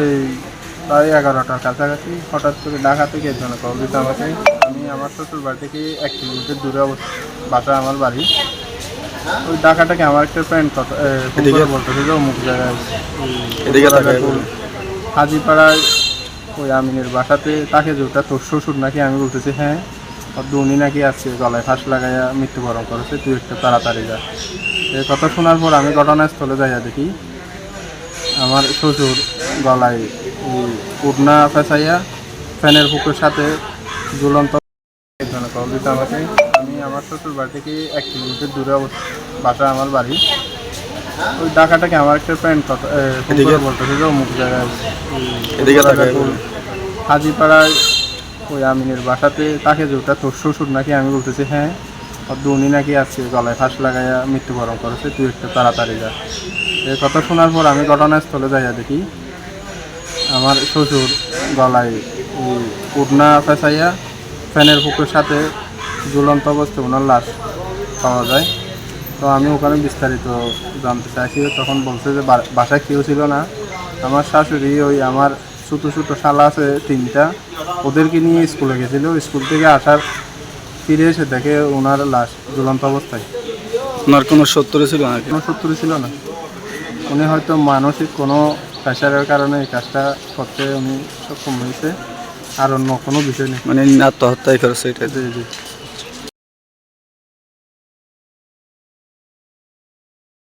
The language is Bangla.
এই প্রায় এগারোটার কাছাকাছি হঠাৎ করে ঢাকা থেকে একজন কল দিতে আমাকে আমি আমার শ্বশুর বাড়ি থেকে এক কিলোমিটার দূরে অবস্থ- বাসা আমার বাড়ি। ওই ডাকাটাকে আমার একটা ফ্রেন্ড কথা বলতেছে যে অমুক জায়গায়। হাজিপাড়ায় ওই আমিনের বাসাতে তাকে যে ওটা তোর শ্বশুর নাকি? আমি বলতেছি হ্যাঁ ওর উনি নাকি আজকে গলায় ফাঁস লাগাইয়া মৃত্যুবরণ করেছে তুই একটু তাড়াতাড়ি যা। এই কথা শোনার পর আমি ঘটনাস্থলে যাইয়া দেখি আমার শ্বশুর গলায় উড়না ফেসাইয়া ফ্যানের বুকের সাথে ঝুলন্ত কল দিতে আমাকে। আমি আমার শ্বশুর বাড়ি থেকে এক কিলোমিটার দূরে বাসা আমার বাড়ি। ওই ডাকাটাকে আমার একটা ফ্রেন্ড কথা এ, ফোন বলতেছে যে অমুক জায়গায়। হাজিপাড়ায় ওই আমিনের বাসাতে তাকে যে ওটা তোর শ্বশুর নাকি? আমি বলতেছি হ্যাঁ আর উনি নাকি আজকে গলায় ফাঁস লাগাইয়া মৃত্যুবরণ করেছে তুই একটু তাড়াতাড়ি যা। এই কথা শোনার পর আমি ঘটনাস্থলে যাইয়া দেখি আমার শ্বশুর গলায় ওই উড়না ফেসাইয়া ফ্যানের বুকের সাথে ঝুলন্ত অবস্থায় ওনার লাশ পাওয়া যায়। তো আমি ওখানে বিস্তারিত জানতে চাইছি। তখন বলছে যে বাসায় কেউ ছিল না। আমার শাশুড়ি ওই আমার ছোটো ছোটো শালা আছে তিনটা। ওদেরকে নিয়ে স্কুলে গেছিল। স্কুল থেকে আসার ফিরে এসে দেখে ওনার লাশ ঝুলন্ত অবস্থায়। ওনার কোনো সত্তরে ছিল না কোনো শত্রু ছিল না। উনি হয়তো মানসিক কোনো প্রেশারের কারণে এই কাজটা করতে উনি সক্ষম হয়েছে। আর অন্য কোনো বিষয় নেই। মানে আত্মহত্যাই করেছে এটা জি জি।